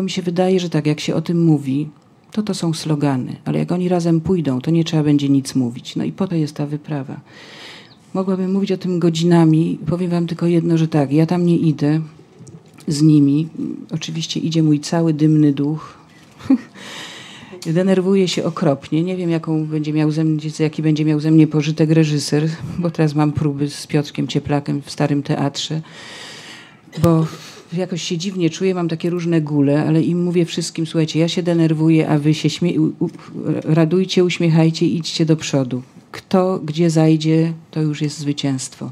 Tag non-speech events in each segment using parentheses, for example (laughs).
mi się wydaje, że tak jak się o tym mówi, to to są slogany, ale jak oni razem pójdą, to nie trzeba będzie nic mówić. No i po to jest ta wyprawa. Mogłabym mówić o tym godzinami. Powiem wam tylko jedno, że tak, ja tam nie idę z nimi. Oczywiście idzie mój cały dymny duch. (laughs) Denerwuję się okropnie. Nie wiem, jaką będzie miał ze mnie, jaki będzie miał ze mnie pożytek reżyser, bo teraz mam próby z Piotrkiem Cieplakiem w Starym Teatrze. Bo jakoś się dziwnie czuję, mam takie różne góle, ale im mówię wszystkim, słuchajcie, ja się denerwuję, a wy się śmie- u- radujcie, uśmiechajcie i idźcie do przodu. Kto gdzie zajdzie, to już jest zwycięstwo.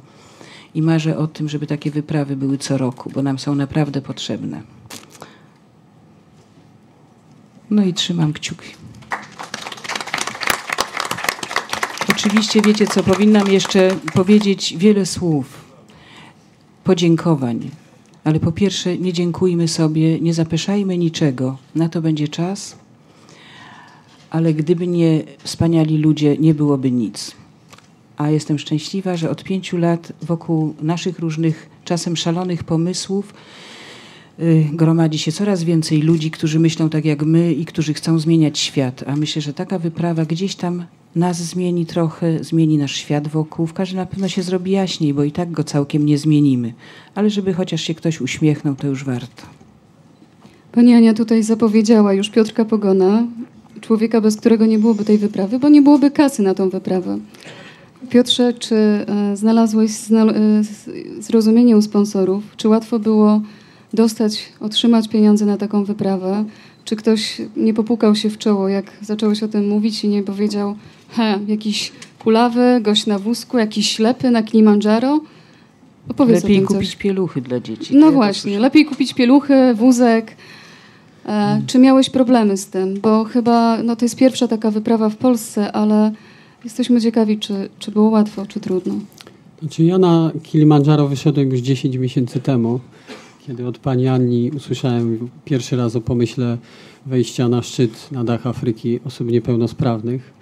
I marzę o tym, żeby takie wyprawy były co roku, bo nam są naprawdę potrzebne. No i trzymam kciuki. Oczywiście wiecie co, powinnam jeszcze powiedzieć wiele słów, podziękowań. Ale po pierwsze, nie dziękujmy sobie, nie zapeszajmy niczego. Na to będzie czas. Ale gdyby nie wspaniali ludzie, nie byłoby nic. A jestem szczęśliwa, że od pięciu lat wokół naszych różnych, czasem szalonych pomysłów y, gromadzi się coraz więcej ludzi, którzy myślą tak jak my i którzy chcą zmieniać świat. A myślę, że taka wyprawa gdzieś tam nas zmieni trochę, zmieni nasz świat wokół. W każdym na pewno się zrobi jaśniej, bo i tak go całkiem nie zmienimy. Ale żeby chociaż się ktoś uśmiechnął, to już warto. Pani Ania tutaj zapowiedziała już Piotrka Pogona, człowieka, bez którego nie byłoby tej wyprawy, bo nie byłoby kasy na tą wyprawę. Piotrze, czy e, znalazłeś zna, e, zrozumienie u sponsorów? Czy łatwo było dostać, otrzymać pieniądze na taką wyprawę? Czy ktoś nie popukał się w czoło, jak zacząłeś o tym mówić i nie powiedział, he, jakiś kulawy, gość na wózku, jakiś ślepy na Kilimandżaro? Opowiedz Lepiej o tym coś. kupić pieluchy dla dzieci. No ja właśnie, lepiej kupić pieluchy, wózek. E, czy miałeś problemy z tym? Bo chyba no, to jest pierwsza taka wyprawa w Polsce, ale jesteśmy ciekawi, czy, czy było łatwo, czy trudno. Znaczy ja na Kilimandżaro wyszedłem już 10 miesięcy temu, kiedy od pani Anni usłyszałem pierwszy raz o pomyśle wejścia na szczyt na dach Afryki osób niepełnosprawnych.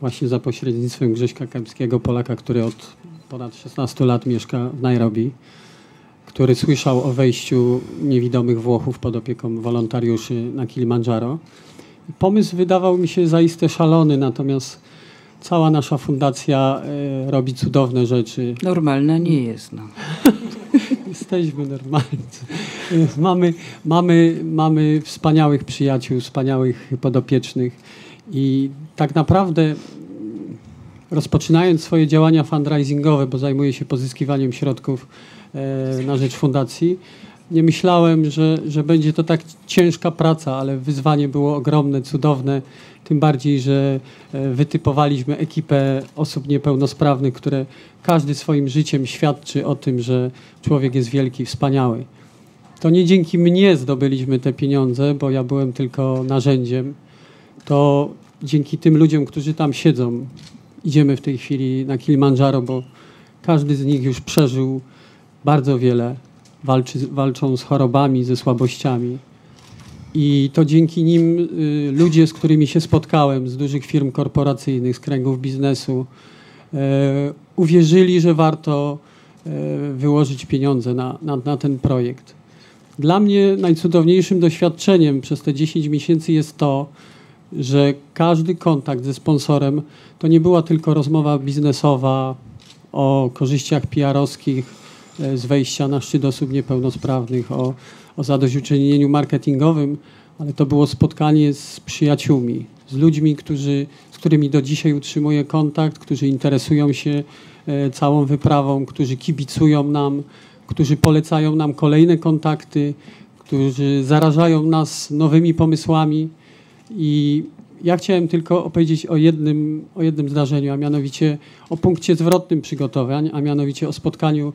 Właśnie za pośrednictwem Grześka Kępskiego, Polaka, który od ponad 16 lat mieszka w Nairobi, który słyszał o wejściu niewidomych Włochów pod opieką wolontariuszy na Kilimandżaro. Pomysł wydawał mi się zaiste szalony, natomiast cała nasza fundacja e, robi cudowne rzeczy. Normalna nie jest. No. (laughs) Jesteśmy normalni. Mamy, mamy, mamy wspaniałych przyjaciół, wspaniałych podopiecznych i tak naprawdę rozpoczynając swoje działania fundraisingowe, bo zajmuję się pozyskiwaniem środków e, na rzecz fundacji, nie myślałem, że, że będzie to tak ciężka praca, ale wyzwanie było ogromne, cudowne. Tym bardziej, że e, wytypowaliśmy ekipę osób niepełnosprawnych, które każdy swoim życiem świadczy o tym, że człowiek jest wielki, wspaniały. To nie dzięki mnie zdobyliśmy te pieniądze, bo ja byłem tylko narzędziem. To dzięki tym ludziom, którzy tam siedzą. Idziemy w tej chwili na Kilimandżaro, bo każdy z nich już przeżył bardzo wiele. Walczy, walczą z chorobami, ze słabościami. I to dzięki nim y, ludzie, z którymi się spotkałem, z dużych firm korporacyjnych, z kręgów biznesu, e, uwierzyli, że warto e, wyłożyć pieniądze na, na, na ten projekt. Dla mnie najcudowniejszym doświadczeniem przez te 10 miesięcy jest to, że każdy kontakt ze sponsorem to nie była tylko rozmowa biznesowa o korzyściach PR-owskich z wejścia na szczyt osób niepełnosprawnych, o, o zadośćuczynieniu marketingowym, ale to było spotkanie z przyjaciółmi, z ludźmi, którzy, z którymi do dzisiaj utrzymuję kontakt, którzy interesują się e, całą wyprawą, którzy kibicują nam, którzy polecają nam kolejne kontakty, którzy zarażają nas nowymi pomysłami. I ja chciałem tylko opowiedzieć o jednym, o jednym zdarzeniu, a mianowicie o punkcie zwrotnym przygotowań, a mianowicie o spotkaniu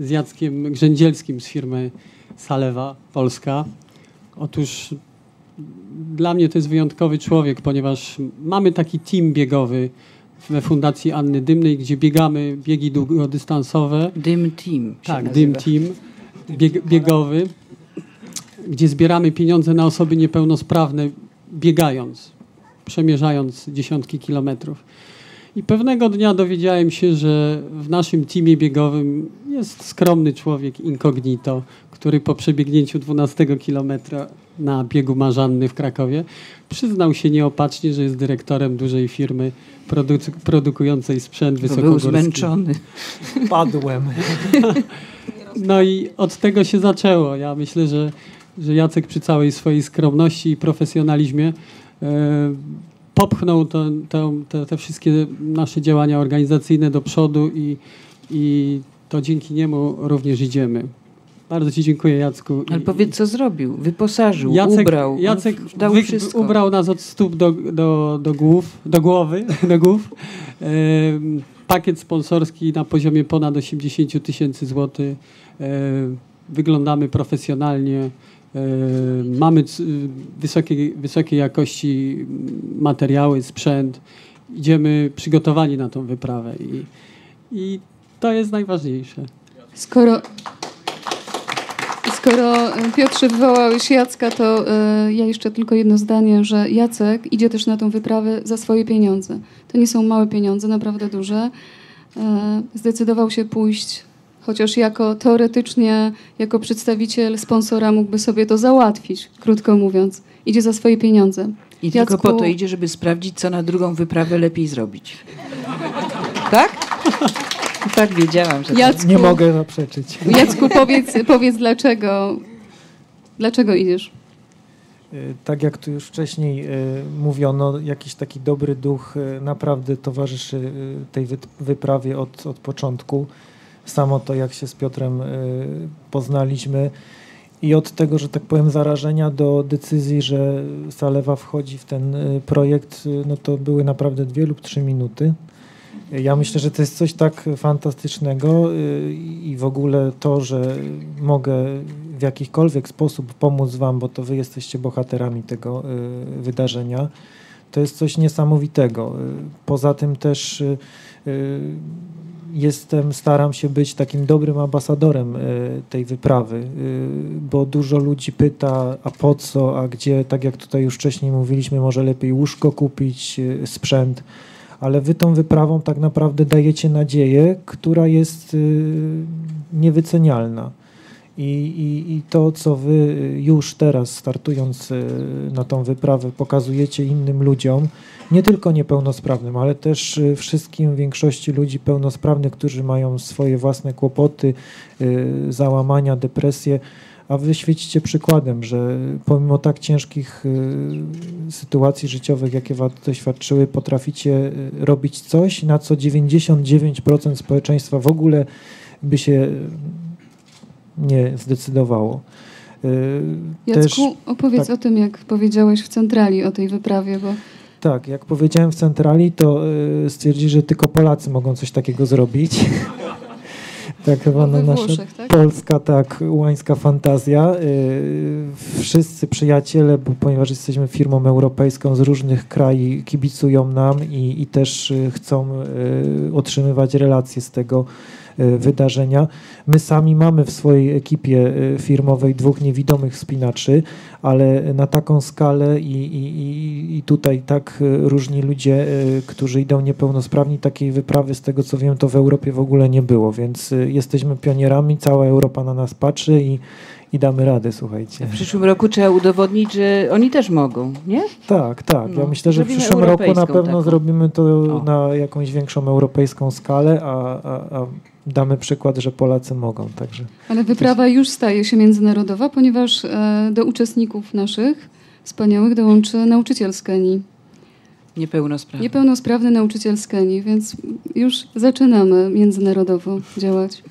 z Jackiem Grzędzielskim z firmy Salewa Polska. Otóż dla mnie to jest wyjątkowy człowiek, ponieważ mamy taki team biegowy we Fundacji Anny Dymnej, gdzie biegamy biegi długodystansowe. Dym Team. Tak. Dym Team bieg, biegowy, gdzie zbieramy pieniądze na osoby niepełnosprawne biegając, przemierzając dziesiątki kilometrów. I pewnego dnia dowiedziałem się, że w naszym teamie biegowym jest skromny człowiek incognito, który po przebiegnięciu 12 kilometra na biegu Marzanny w Krakowie przyznał się nieopatrznie, że jest dyrektorem dużej firmy produ- produkującej sprzęt Bo był wysokogórski. zmęczony. (laughs) Padłem. (laughs) No i od tego się zaczęło. Ja myślę, że, że Jacek przy całej swojej skromności i profesjonalizmie e, popchnął to, to, te, te wszystkie nasze działania organizacyjne do przodu i, i to dzięki niemu również idziemy. Bardzo Ci dziękuję, Jacku. Ale powiedz, co zrobił. Wyposażył, Jacek, ubrał. Jacek dał wy- wszystko. ubrał nas od stóp do, do, do głów, do głowy, (laughs) do głów. Em, pakiet sponsorski na poziomie ponad 80 tysięcy złotych. E, wyglądamy profesjonalnie. E, mamy wysokiej, wysokiej jakości materiały, sprzęt. Idziemy przygotowani na tą wyprawę i, i to jest najważniejsze. Skoro, skoro e, Piotrze wywołałeś Jacka, to e, ja jeszcze tylko jedno zdanie, że Jacek idzie też na tą wyprawę za swoje pieniądze. To nie są małe pieniądze, naprawdę duże. E, zdecydował się pójść, chociaż jako teoretycznie, jako przedstawiciel sponsora mógłby sobie to załatwić, krótko mówiąc. Idzie za swoje pieniądze. I tylko Jacku- po to idzie, żeby sprawdzić, co na drugą wyprawę lepiej zrobić. tak? Tak, wiedziałam, że tak. Jacku, Nie mogę zaprzeczyć. Jacku powiedz, powiedz dlaczego, dlaczego idziesz? Y, Tak jak tu już wcześniej y, mówiono, jakiś taki dobry duch y, naprawdę towarzyszy tej wy- wyprawie od, od początku. Samo to, jak się z Piotrem poznaliśmy i od tego, że tak powiem, zarażenia do decyzji, że Salewa wchodzi w ten projekt, no to były naprawdę dwie lub trzy minuty. Ja myślę, że to jest coś tak fantastycznego y, i w ogóle to, że mogę w jakikolwiek sposób pomóc Wam, bo to Wy jesteście bohaterami tego y, wydarzenia, to jest coś niesamowitego. Y, Poza tym też jestem, staram się być takim dobrym ambasadorem tej wyprawy, bo dużo ludzi pyta, a po co, a gdzie, tak jak tutaj już wcześniej mówiliśmy, może lepiej łóżko kupić, sprzęt ale wy tą wyprawą tak naprawdę dajecie nadzieję, która jest y, niewycenialna. I, i, I to, co wy już teraz, startując y, na tą wyprawę, pokazujecie innym ludziom, nie tylko niepełnosprawnym, ale też y, wszystkim, większości ludzi pełnosprawnych, którzy mają swoje własne kłopoty, załamania, depresje, a wy świecicie przykładem, że pomimo tak ciężkich y, sytuacji życiowych, jakie wam doświadczyły, potraficie y, robić coś, na co 99% społeczeństwa w ogóle by się y, nie zdecydowało. Jacku, opowiedz tak. o tym, jak powiedziałeś w centrali o tej wyprawie, bo Tak, jak powiedziałem w centrali, to stwierdzili, że tylko Polacy mogą coś takiego zrobić. (laughs) tak chyba na nasza Włoszech, tak? polska, tak, łańska fantazja. Y, wszyscy przyjaciele, bo ponieważ jesteśmy firmą europejską z różnych krajów, kibicują nam i, i też y, chcą y, otrzymywać relacje z tego wydarzenia. My sami mamy w swojej ekipie y, firmowej dwóch niewidomych wspinaczy, ale na taką skalę i, i, i- tutaj tak y, różni ludzie, którzy idą niepełnosprawni, takiej wyprawy z tego co wiem, to w Europie w ogóle nie było, więc jesteśmy pionierami, cała Europa na nas patrzy i, i damy radę, słuchajcie. W przyszłym roku trzeba udowodnić, że oni też mogą, nie? Tak, tak. Ja No, myślę, że w przyszłym roku na pewno taką. zrobimy to O. na jakąś większą europejską skalę, a, a, a damy przykład, że Polacy mogą, także. Ale wyprawa już staje się międzynarodowa, ponieważ e, do uczestników naszych wspaniałych dołączy nauczyciel z Kenii. Niepełnosprawni. Niepełnosprawny nauczyciel z Kenii, więc już zaczynamy międzynarodowo działać.